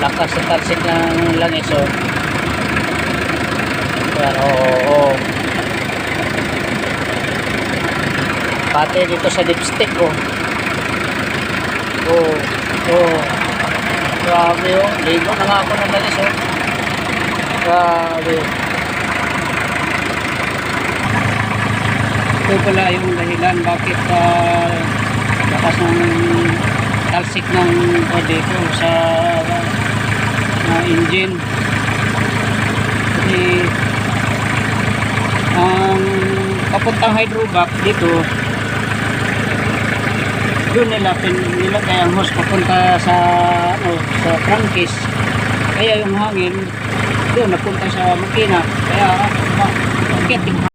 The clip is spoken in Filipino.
lakas sa talsik ng langis oh. Yan, oo, oo, oo. Pati dito sa dipstick oh. Oh, oh. Grabe oh. Ligo na nga ako ng langis oh. Grabe. Ito pala yung dahilan bakit uh, lakas ng talsik ng body ko sa uh, engine. Kasi ang papuntang hydrovac dito doon nila pin, nilagay ang hose papunta sa ano sa crankcase kaya yung hangin doon napunta sa makina kaya uh, yung